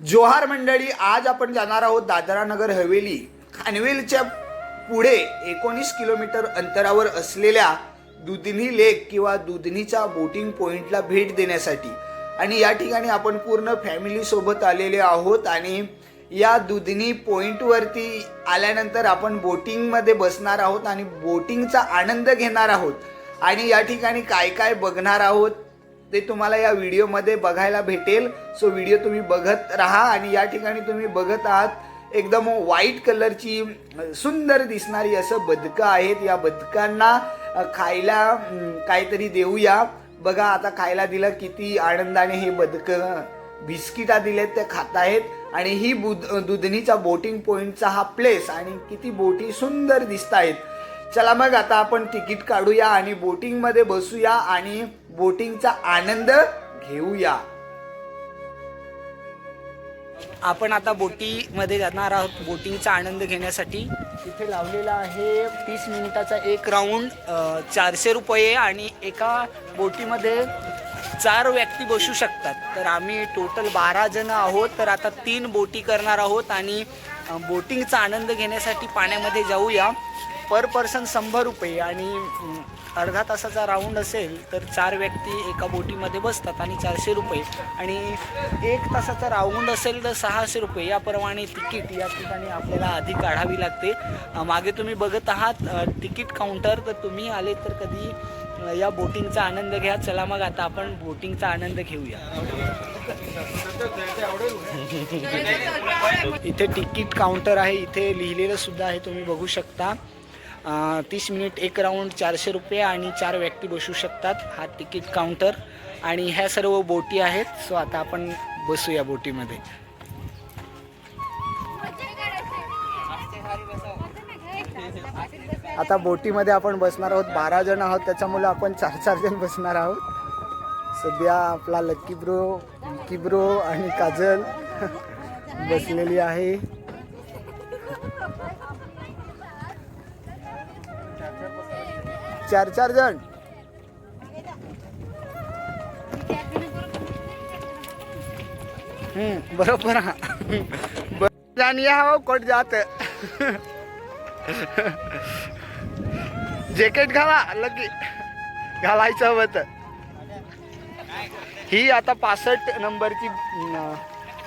जोहार मंडळी आज आपण जाणार आहोत दादरा नगर हवेली. खानवेलच्या पुढे एकोणीस किलोमीटर अंतरावर असलेल्या दुधनी लेक किंवा दुधनीच्या बोटिंग पॉइंटला भेट देण्यासाठी. आणि या ठिकाणी आपण पूर्ण फॅमिली सोबत आलेले आहोत आणि या दुधनी पॉइंटवरती आल्यानंतर आपण बोटिंगमध्ये बसणार आहोत आणि बोटिंगचा आनंद घेणार आहोत. आणि या ठिकाणी काय काय बघणार आहोत ते तुम्हाला या व्हिडिओमध्ये बघायला भेटेल. सो व्हिडिओ तुम्ही बघत राहा आणि या ठिकाणी तुम्ही बघत आहात एकदम व्हाईट कलरची सुंदर दिसणारी असं बदकं आहेत. या बदकांना खायला काहीतरी देऊया. बघा आता खायला दिलं किती आनंदाने हे बदकं बिस्किटा दिलेत ते खात आहेत आणि ही बुद दुधनीचा बोटिंग पॉईंटचा हा प्लेस आणि किती बोटी सुंदर दिसत आहेत चला मग आता आपण तिकीट काढूया आणि बोटिंगमध्ये बसूया आणि बोटिंगचा आनंद घेऊया. आपण आता बोटीमध्ये जाणार आहोत. बोटिंगचा आनंद घेण्यासाठी. तिथे लावलेला आहे तीस मिनिटाचा एक राऊंड चारशे रुपये आणि एका बोटीमध्ये चार व्यक्ती बसू शकतात. तर आम्ही टोटल बारा जण आहोत. तर आता तीन बोटी करणार आहोत आणि बोटिंगचा आनंद घेण्यासाठी पाण्यामध्ये जाऊया. पर पर्सन शंभर रुपये आणि अर्धा तासाचा राऊंड असेल तर चार व्यक्ती एका बोटीमध्ये बसतात आणि चारशे रुपये. आणि एक तासाचा राऊंड असेल तर सहाशे रुपये. याप्रमाणे तिकीट या ठिकाणी आपल्याला आधी काढावी लागते. मागे तुम्ही बघत आहात तिकीट काउंटर. तर तुम्ही आले तर कधी या बोटिंगचा आनंद घ्या. चला मग आता आपण बोटिंगचा आनंद घेऊया. इथे तिकीट काउंटर आहे. इथे लिहिलेलं सुद्धा आहे तुम्ही बघू शकता. तीस मिनिट एक राऊंड चारशे रुपये आणि चार व्यक्ती बसू शकतात. हा तिकीट काउंटर आणि ह्या सर्व बोटी आहेत. सो आता आपण बसू या बोटीमध्ये. आता बोटीमध्ये आपण बसणार आहोत. बारा जण आहोत. त्याच्यामुळे आपण चार चार जण बसणार आहोत. सध्या आपला लक्की ब्रो लक्की ब्रो आणि काजल बसलेली आहे. चार चार जण. हम्म बरोबर हा. हो कोट जात. जॅकेट घाला लगी. घालायचं होत ही आता पासष्ट नंबरची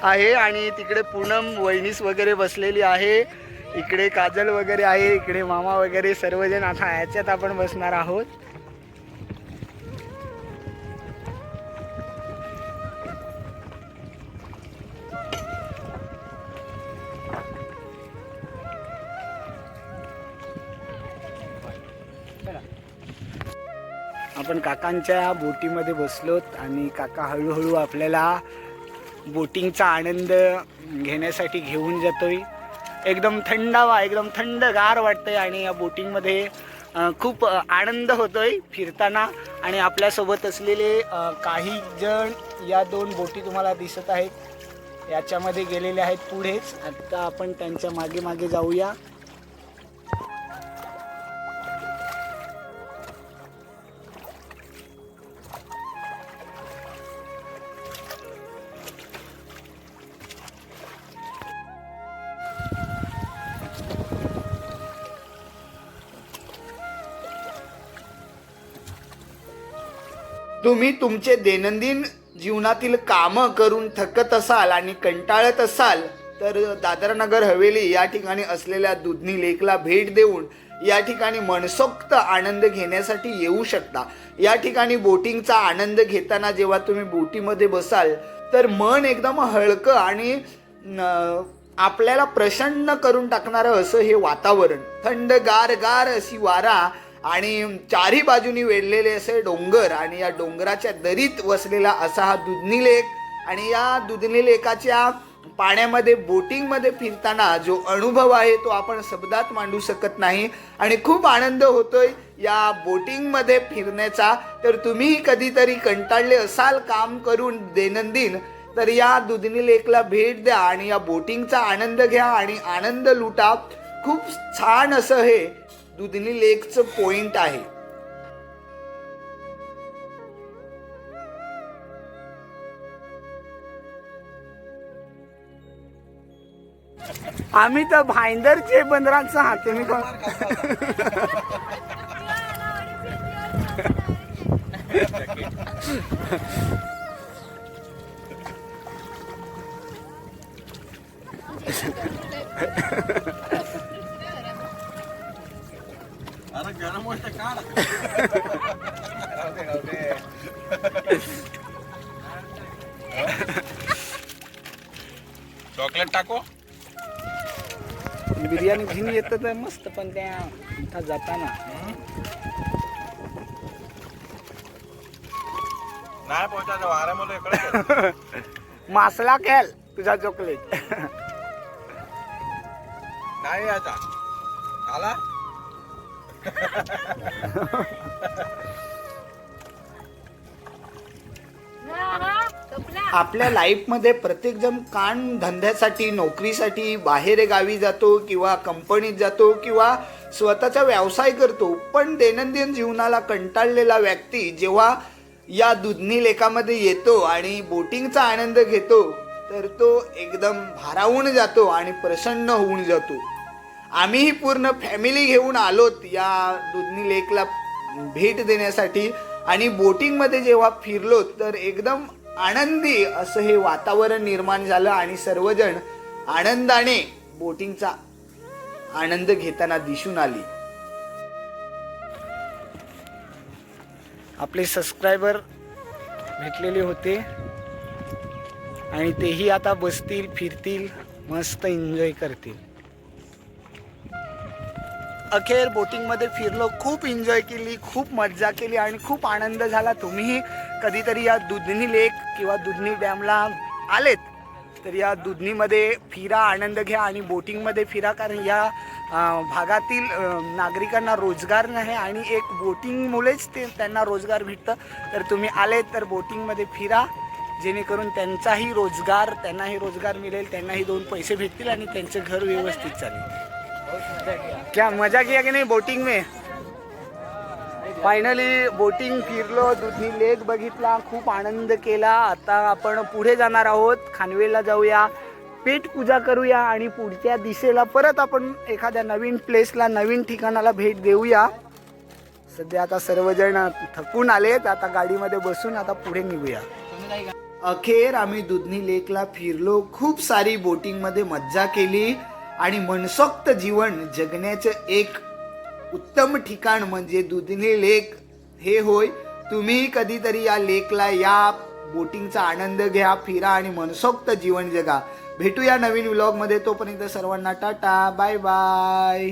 आहे आणि तिकडे पूनम वहिनीस वगैरे बसलेली आहे. इकडे काजल वगैरे आहे इकडे मामा वगैरे सर्वजण आता ह्याच्यात आपण बसणार आहोत. आपण काकांच्या बोटीमध्ये बसलोत आणि काका हळूहळू आपल्याला बोटिंगचा आनंद घेण्यासाठी घेऊन जातोय. एकदम थंडावा एकदम थंडगार वाटतंय आणि या बोटिंगमध्ये खूप आनंद होतोय फिरताना. आणि आपल्यासोबत असलेले काही जण या दोन बोटी तुम्हाला दिसत आहेत. याच्यामध्ये गेलेले आहेत पुढेच. आत्ता आपण त्यांच्या मागे मागे जाऊया. तुम्ही तुमचे दैनंदिन जीवनातील कामं करून थकत असाल आणि कंटाळत असाल तर दादरानगर हवेली या ठिकाणी असलेल्या दुधनी लेकला भेट देऊन या ठिकाणी मनसोक्त आनंद घेण्यासाठी येऊ शकता. या ठिकाणी बोटिंगचा आनंद घेताना जेव्हा तुम्ही बोटीमध्ये बसाल तर मन एकदम हळकं आणि आपल्याला प्रसन्न करून टाकणारं असं हे वातावरण. थंड गार गार अशी वारा आणि चारही बाजूनी वेढलेले असे डोंगर आणि या डोंगराच्या दरीत वसलेला असा हा दुधनी लेक. आणि या दुधनी लेकाच्या पाण्यामध्ये बोटिंगमध्ये फिरताना जो अनुभव आहे तो आपण शब्दात मांडू शकत नाही. आणि खूप आनंद होतोय या बोटिंगमध्ये फिरण्याचा. तर तुम्हीही कधीतरी कंटाळले असाल काम करून दैनंदिन तर या दुधनी लेकला भेट द्या आणि या बोटिंगचा आनंद घ्या आणि आनंद लुटा. खूप छान असं हे दुधनी लेकचं पॉइंट आहे. आम्ही तर भाईंदरचे बंदरांचा आहात तुम्ही कोण अरे गरम चॉकलेट टाको? बिर्याणी घेऊन येतं तर मस्त पण त्या जाताना. नाही पोहोचायचं वाऱ्यामध्ये इकडे मासला खेळ तुझा चॉकलेट. नाही यायचा आला? आपल्या लाईफमध्ये प्रत्येकजण कान धंद्यासाठी नोकरीसाठी बाहेर गावी जातो किंवा कंपनीत जातो किंवा स्वतःचा व्यवसाय करतो पण दैनंदिन जीवनाला कंटाळलेला व्यक्ती जेव्हा या दुधनी लेखामध्ये येतो आणि बोटिंगचा आनंद घेतो तर तो एकदम भारावून जातो आणि प्रसन्न होऊन जातो. आम्हीही पूर्ण फॅमिली घेऊन आलोत या दुधनी लेकला भेट देण्यासाठी. आणि बोटिंगमध्ये जेव्हा फिरलो तर एकदम आनंदी असं हे वातावरण निर्माण झालं आणि सर्वजण आनंदाने बोटिंगचा आनंद घेताना दिसून आली. आपले सबस्क्रायबर भेटलेले होते. आणि तेही आता बसतील फिरतील मस्त एन्जॉय करतील. अखेर बोटिंगमध्ये फिरलो खूप एन्जॉय केली खूप मज्जा केली आणि खूप आनंद झाला. तुम्हीही कधीतरी या दुधनी लेक किंवा दुधनी डॅमला आलेत तर या दुधनीमध्ये फिरा आनंद घ्या आणि बोटिंगमध्ये फिरा कारण या भागातील नागरिकांना रोजगार नाही आणि एक बोटिंगमुळेच ते त्यांना रोजगार भेटतं. तर तुम्ही आलेत तर बोटिंगमध्ये फिरा जेणेकरून त्यांचाही रोजगार त्यांनाही रोजगार मिळेल त्यांनाही दोन पैसे भेटतील आणि त्यांचं घर व्यवस्थित चालेल. क्या मजा किया की नाही बोटिंग में? फायनली बोटिंग फिरलो दुधनी लेक बघितला खूप आनंद केला. आता आपण पुढे जाणार आहोत. खानवेलला जाऊया. पेट पूजा करूया आणि पुढच्या दिशेला परत आपण एखाद्या नवीन प्लेसला नवीन ठिकाणाला भेट देऊया. सध्या आता सर्वजण थकून आलेत. आता गाडीमध्ये बसून आता पुढे निघूया. अखेर आम्ही दुधनी लेकला फिरलो. खूप सारी बोटिंगमध्ये मज्जा केली. आणि मनसोक्त जीवन जगण्याचं एक उत्तम ठिकाण म्हणजे दुधनी लेक. हे होय तुम्ही कधीतरी या लेकला या बोटिंगचा आनंद घ्या फिरा आणि मनसोक्त जीवन जगा. भेटूया नवीन व्लॉगमध्ये तोपर्यंत सर्वांना टाटा बाय बाय